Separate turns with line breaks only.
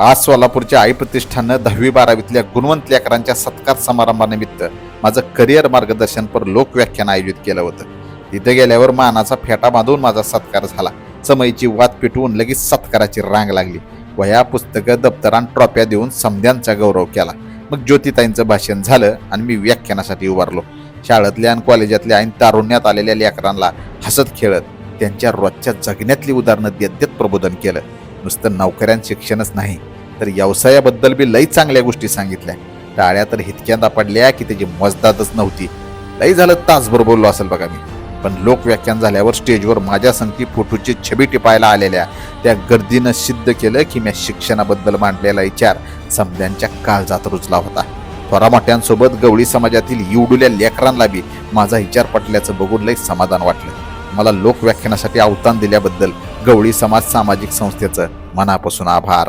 आज सोलापूरच्या आई प्रतिष्ठानं दहावी बारावीतल्या गुणवंत लेकरांच्या सत्कार समारंभानिमित्त माझं करिअर मार्गदर्शनपर लोकव्याख्यान आयोजित केलं होतं. तिथे गेल्यावर मानाचा फेटा बांधून माझा सत्कार झाला. समयीची वाद पेटवून लगेच सत्काराची रांग लागली. वया पुस्तकं दप्तरान ट्रॉफ्या देऊन समध्यांचा गौरव केला. मग ज्योतिताईंचं भाषण झालं आणि मी व्याख्यानासाठी उभारलो. शाळेतल्या आणि कॉलेजातल्या आणि तारुण्यात आलेल्या लेकरांना हसत खेळत त्यांच्या रोजच्या जगण्यातली उदाहरणं देत देत प्रबोधन केलं. नुसतं नोकऱ्यां शिक्षणच नाही. तर व्यवसायाबद्दल बी लई चांगल्या गोष्टी सांगितल्या. टाळ्या तर हितक्यांदा पडल्या की त्याची मजदातच नव्हती. लई झालं तासभर बोललो असेल बघा मी. पण लोक व्याख्यान झाल्यावर स्टेजवर माझ्या संगती फोटोची छबी टिपायला आलेल्या त्या गर्दीनं सिद्ध केलं की मी शिक्षणाबद्दल मांडलेला विचार समद्यांच्या काळजात रुजला होता. थोरा मोठ्यांसोबत गवळी समाजातील युडुल्या लेकरांना बी माझा विचार पटल्याचं बघून लई समाधान वाटलं. मला लोक व्याख्यानासाठी अवतान दिल्याबद्दल गवळी समाज सामाजिक संस्थेचं मनापासून आभार.